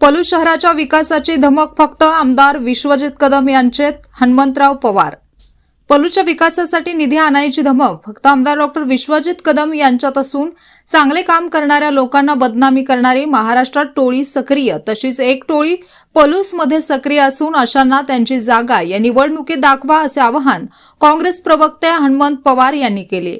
Flu शहराच्या विकासाची धमक फक्त आमदार विश्वजित कदम यांचेत हनुमंतराव पवार. पलूच्या विकासासाठी निधी आणायची धमक फक्त आमदार डॉक्टर विश्वजित कदम यांच्यात असून चांगले काम करणाऱ्या लोकांना बदनामी करणारी महाराष्ट्रात टोळी सक्रिय तशीच एक टोळी पलूसमध्ये सक्रिय असून अशांना त्यांची जागा या निवडणुकीत दाखवा असे आवाहन काँग्रेस प्रवक्ते हनुमंत पवार यांनी केले.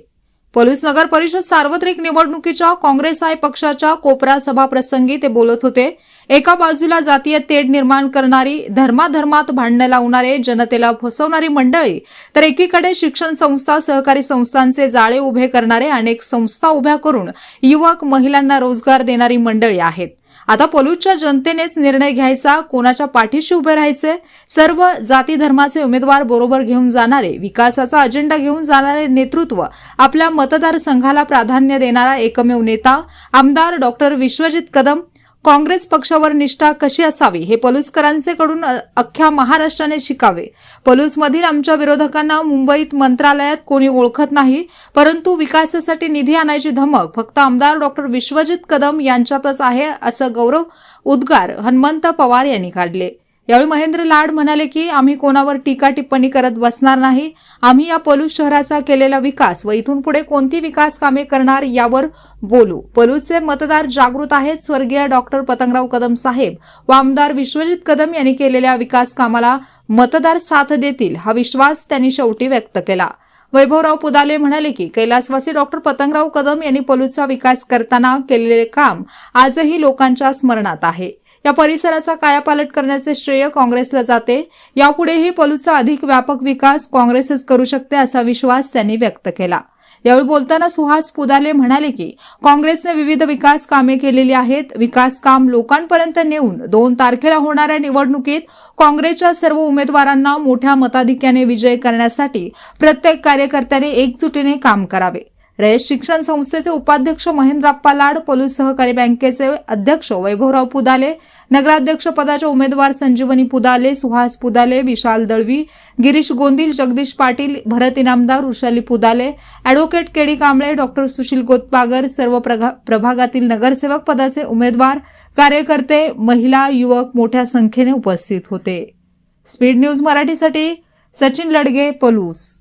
पलूस नगर परिषद सार्वत्रिक निवडणुकीच्या काँग्रेस आय पक्षाच्या कोपरा सभाप्रसंगी ते बोलत होते. एका बाजूला जातीय तेढ निर्माण करणारी धर्माधर्मात भांडणं लावणारे जनतेला फसवणारी मंडळी तर एकीकडे शिक्षण संस्था सहकारी संस्थांचे जाळे उभे करणारे अनेक संस्था उभ्या करून युवक महिलांना रोजगार देणारी मंडळी आहेत. आता पलूसच्या जनतेनेच निर्णय घ्यायचा कोणाच्या पाठीशी उभे राहायचे सर्व जाती धर्माचे उमेदवार बरोबर घेऊन जाणारे विकासाचा अजेंडा घेऊन जाणारे नेतृत्व आपल्या मतदारसंघाला प्राधान्य देणारा एकमेव नेता आमदार डॉक्टर विश्वजित कदम काँग्रेस पक्षावर निष्ठा कशी असावी हे पलुसकरांचेकडून अख्ख्या महाराष्ट्राने शिकावे. पलूसमधील आमच्या विरोधकांना मुंबईत मंत्रालयात कोणी ओळखत नाही परंतु विकासासाठी निधी आणायची धमक फक्त आमदार डॉक्टर विश्वजित कदम यांच्यातच आहे असं गौरव उद्गार हनुमंत पवार यांनी काढले. यावेळी महेंद्र लाड म्हणाले की आम्ही कोणावर टीका टिप्पणी करत बसणार नाही. आम्ही या पलूस शहराचा केलेला विकास व इथून पुढे कोणती विकास कामे करणार यावर बोलू. पलूसचे मतदार जागृत आहेत स्वर्गीय डॉक्टर पतंगराव कदम साहेब व आमदार विश्वजित कदम यांनी केलेल्या विकास कामाला मतदार साथ देतील हा विश्वास त्यांनी शेवटी व्यक्त केला. वैभवराव पुदाले म्हणाले की कैलासवासी डॉक्टर पतंगराव कदम यांनी पलूसचा विकास करताना केलेले काम आजही लोकांच्या स्मरणात आहे. या परिसराचा कायापालट करण्याचे श्रेय काँग्रेसला जाते. यापुढेही पलूचा अधिक व्यापक विकास काँग्रेसच करू शकते असा विश्वास त्यांनी व्यक्त केला. यावेळी बोलताना सुहास पुदाले म्हणाले की काँग्रेसने विविध विकास कामे केलेली आहेत. विकास काम लोकांपर्यंत नेऊन दोन तारखेला होणाऱ्या निवडणुकीत काँग्रेसच्या सर्व उमेदवारांना मोठ्या मताधिक्याने विजय करण्यासाठी प्रत्येक कार्यकर्त्याने एकजुटीने काम करावे. रयत शिक्षण संस्थेचे उपाध्यक्ष महेंद्राप्पा लाड पोलीस सहकारी बँकेचे अध्यक्ष वैभवराव पुदाले नगराध्यक्ष पदाचे उमेदवार Sanjeevani Pudale Suhas Pudale Vishal Dalvi Girish Gondil Jagdish Patil Bharat Inamdar Vrushali Pudale advocate KD Kamble doctor Sushil Gotbagar सर्व प्रगा- प्रभागातील नगरसेवक पदाचे उमेदवार कार्यकर्ते महिला युवक मोठ्या संख्येने उपस्थित होते. स्पीड न्यूज मराठीसाठी सचिन लडगे पलूस.